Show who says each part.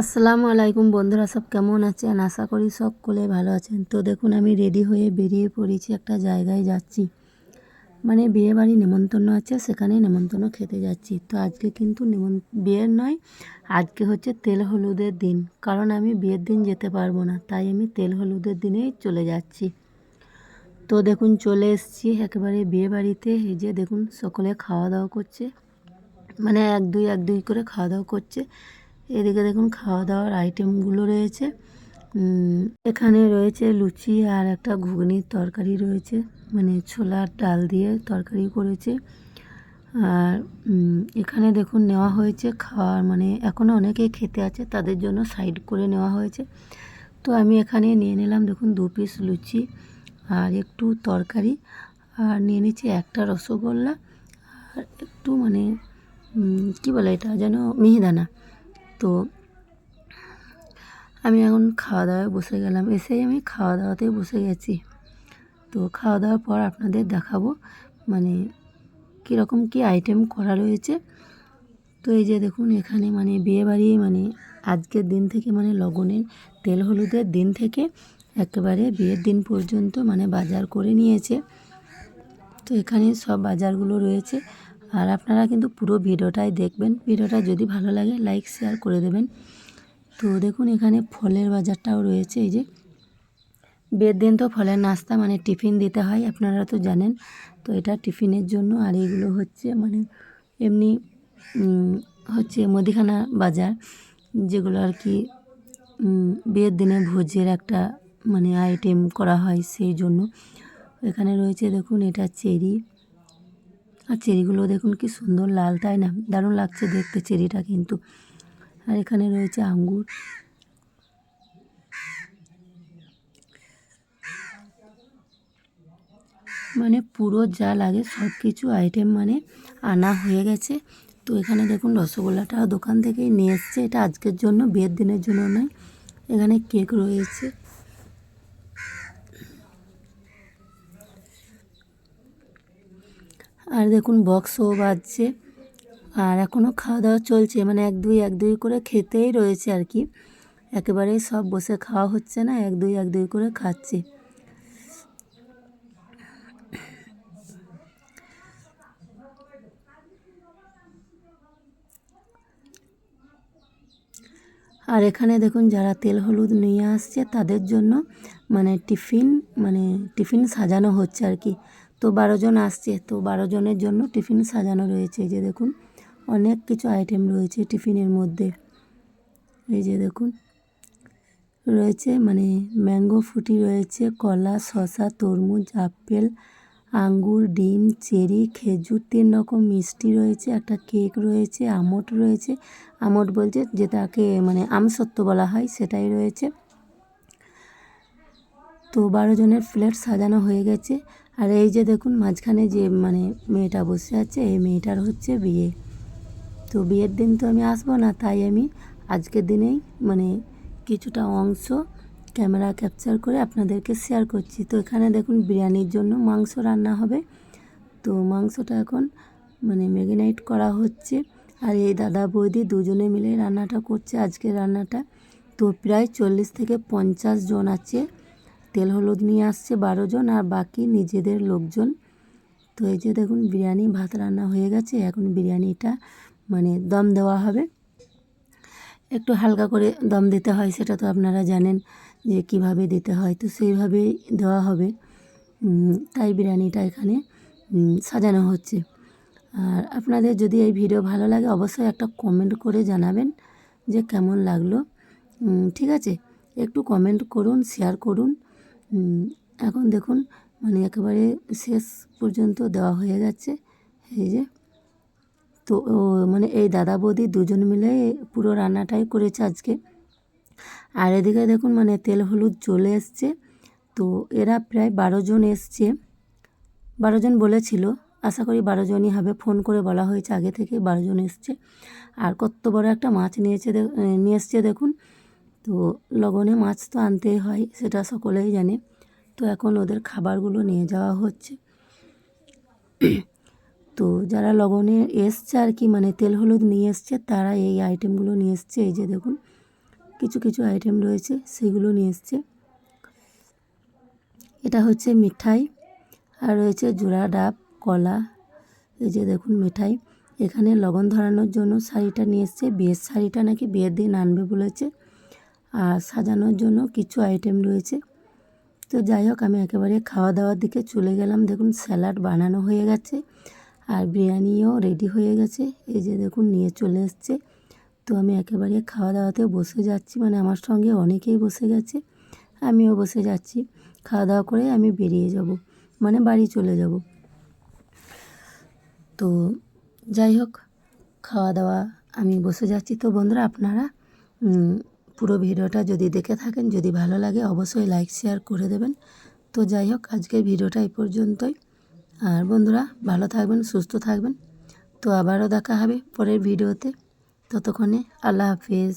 Speaker 1: আসসালামু আলাইকুম বন্ধুরা, সব কেমন আছেন? আশা করি সকলে ভালো আছেন। তো দেখুন, আমি রেডি হয়ে বেরিয়ে পড়েছি, একটা জায়গায় যাচ্ছি। মানে বিয়ে বাড়ি নেমন্তন্ন আছে, সেখানে নেমন্তন্ন খেতে যাচ্ছি। তো আজকে কিন্তু নেমন, বিয়ের নয়, আজকে হচ্ছে তেল হলুদের দিন। কারণ আমি বিয়ের দিন যেতে পারব না, তাই আমি তেল হলুদের দিনেই চলে যাচ্ছি। তো দেখুন, চলে এসেছি একেবারে বিয়ে বাড়িতে। এই যে দেখুন, সকলে খাওয়া দাওয়া করছে। মানে এক দুই এক দুই করে খাওয়া দাওয়া করছে। এদিকে দেখুন খাওয়া দাওয়ার আইটেমগুলো রয়েছে এখানে রয়েছে লুচি আর একটা ঘুগনির তরকারি রয়েছে। মানে ছোলার ডাল দিয়ে তরকারি করেছে। আর এখানে দেখুন নেওয়া হয়েছে খাওয়ার মানে এখনও অনেকেই খেতে আছে, তাদের জন্য সাইড করে নেওয়া হয়েছে। তো আমি এখানে নিয়ে নিলাম দেখুন দু পিস লুচি আর একটু তরকারি। আর নিয়ে নিচ্ছি একটা রসগোল্লা আর একটু মানে কী বলে এটা যেন মিহিদানা। তো আমি এখন খাওয়া দাওয়ায় বসে গেলাম। এসেই আমি খাওয়া দাওয়াতেই বসে গেছি। তো খাওয়া দাওয়ার পর আপনাদের দেখাবো মানে কীরকম কী আইটেম করা রয়েছে। তো এই যে দেখুন, এখানে মানে বিয়েবাড়ি মানে আজকের দিন থেকে মানে লগনের তেল হলুদের দিন থেকে একেবারে বিয়ের দিন পর্যন্ত মানে বাজার করে নিয়েছে। তো এখানে সব বাজারগুলো রয়েছে। আর আপনারা কিন্তু পুরো ভিডিওটাই দেখবেন। ভিডিওটা যদি ভালো লাগে লাইক শেয়ার করে দেবেন। তো দেখুন, এখানে ফলের বাজারটাও রয়েছে। এই যে, বের দিন তো ফলের নাস্তা মানে টিফিন দিতে হয়, আপনারা তো জানেন। তো এটা টিফিনের জন্য, আর এগুলো হচ্ছে মানে এমনি হচ্ছে মুদিখানা বাজার, যেগুলো আর কি বিয়ের দিনে ভোজের একটা মানে আইটেম করা হয় সেই জন্য। এখানে রয়েছে, দেখুন, এটা চেরি। আর চেরিগুলো দেখুন কি সুন্দর লাল, তাই না? দারুণ লাগছে দেখতে চেরিটা কিন্তু। আর এখানে রয়েছে আঙ্গুর। মানে পুরো যা লাগে সব কিছু আইটেম মানে আনা হয়ে গেছে। তো এখানে দেখুন রসগোল্লাটাও দোকান থেকেই নিয়ে এসছে। এটা আজকের জন্য, বিয়ের দিনের জন্য নয়। এখানে কেক রয়েছে। আর দেখুন বক্সও বাজছে। আর এখনও খাওয়া দাওয়া চলছে মানে এক দুই এক দুই করে খেতেই রয়েছে আর কি। একেবারেই সব বসে খাওয়া হচ্ছে না, এক দুই এক দুই করে খাচ্ছে। আর এখানে দেখুন যারা তেল হলুদ নিয়ে আসছে, তাদের জন্য মানে টিফিন মানে টিফিন সাজানো হচ্ছে আর কি। তো বারো জন আসছে, তো বারো জনের জন্য টিফিন সাজানো রয়েছে। এই যে দেখুন, অনেক কিছু আইটেম রয়েছে টিফিনের মধ্যে। এই যে দেখুন, রয়েছে মানে ম্যাঙ্গো ফুটি রয়েছে, কলা শশা তরমুজ, আপেল, আঙ্গুর, ডিম, চেরি, খেজুর, তিন রকম মিষ্টি রয়েছে, একটা কেক রয়েছে, আমট রয়েছে। আমট বলছে যেটাকে মানে আমসত্ত্ব বলা হয়, সেটাই রয়েছে। তো বারো জনের প্লেট সাজানো হয়ে গেছে। আর এই যে দেখুন, মাঝখানে যে মানে মেয়েটা বসে আছে, এই মেয়েটার হচ্ছে বিয়ে। তো বিয়ের দিন তো আমি আসব না, তাই আমি আজকের দিনেই মানে কিছুটা অংশ ক্যামেরা ক্যাপচার করে আপনাদেরকে শেয়ার করছি। তো এখানে দেখুন, বিরিয়ানির জন্য মাংস রান্না হবে। তো মাংসটা এখন মানে ম্যাগিনেট করা হচ্ছে। আর এই দাদা বৌদি দুজনে মিলে রান্নাটা করছে, আজকের রান্নাটা। তো প্রায় চল্লিশ থেকে পঞ্চাশ জন আছে। তেল হলুদ নিয়ে আসছে বারো জন আর বাকি নিজেদের লোকজন। তো এই যে দেখুন, বিরিয়ানি, ভাত রান্না হয়ে গেছে। এখন বিরিয়ানিটা মানে দম দেওয়া হবে। একটু হালকা করে দম দিতে হয়, সেটা তো আপনারা জানেন যে কীভাবে দিতে হয়। তো সেইভাবেই দেওয়া হবে। তাই বিরিয়ানিটা এখানে সাজানো হচ্ছে। আর আপনাদের যদি এই ভিডিও ভালো লাগে, অবশ্যই একটা কমেন্ট করে জানাবেন যে কেমন লাগল। ঠিক আছে? একটু কমেন্ট করুন, শেয়ার করুন। এখন দেখুন মানে একেবারে শেষ পর্যন্ত দেওয়া হয়ে যাচ্ছে এই যে, তো মানে এই দাদা বৌদি দুজন মিলে পুরো রান্নাটাই করেছে আজকে। আর এদিকে দেখুন মানে তেল হলুদ চলে এসছে। তো এরা প্রায় বারো জন এসছে। বারো জন বলেছিল, আশা করি বারো জনই হবে। ফোন করে বলা হয়েছে, আগে থেকে বারো জন এসছে। আর কত বড় একটা মাছ নিয়েছে নিয়ে এসছে দেখুন। তো লগনে মাছ তো আনতেই হয়, সেটা সকলেই জানে। তো এখন ওদের খাবারগুলো নিয়ে যাওয়া হচ্ছে। তো যারা লগনে এসছে আর কি মানে তেল হলুদ নিয়ে এসছে, তারা এই আইটেমগুলো নিয়ে এসছে। এই যে দেখুন, কিছু কিছু আইটেম রয়েছে, সেগুলো নিয়ে এসছে। এটা হচ্ছে মিঠাই, আর রয়েছে জোড়া ডাব, কলা। এই যে দেখুন মিঠাই। এখানে লগন ধরানোর জন্য শাড়িটা নিয়ে এসছে, বিয়ের শাড়িটা নাকি বিয়ের দিন আনবে বলেছে। আর সাজানোর জন্য কিছু আইটেম রয়েছে। তো যাই হোক, আমি একেবারে খাওয়া দাওয়ার দিকে চলে গেলাম। দেখুন স্যালাড বানানো হয়ে গেছে আর বিরিয়ানিও রেডি হয়ে গেছে। এই যে দেখুন, নিয়ে চলে এসছে। তো আমি একেবারে খাওয়া দাওয়াতে বসে যাচ্ছি। মানে আমার সঙ্গে অনেকেই বসে গেছে, আমিও বসে যাচ্ছি। খাওয়া দাওয়া করে আমি বেরিয়ে যাব মানে বাড়ি চলে যাব। তো যাই হোক খাওয়া দাওয়া আমি বসে যাচ্ছি। তো বন্ধুরা, আপনারা পুরো ভিডিওটা যদি দেখে থাকেন, যদি ভালো লাগে অবশ্যই লাইক শেয়ার করে দেবেন। তো যাই হোক, আজকের ভিডিওটা এই পর্যন্তই। আর বন্ধুরা, ভালো থাকবেন, সুস্থ থাকবেন। তো আবারও দেখা হবে পরের ভিডিওতে। ততক্ষণে আল্লাহ হাফিজ।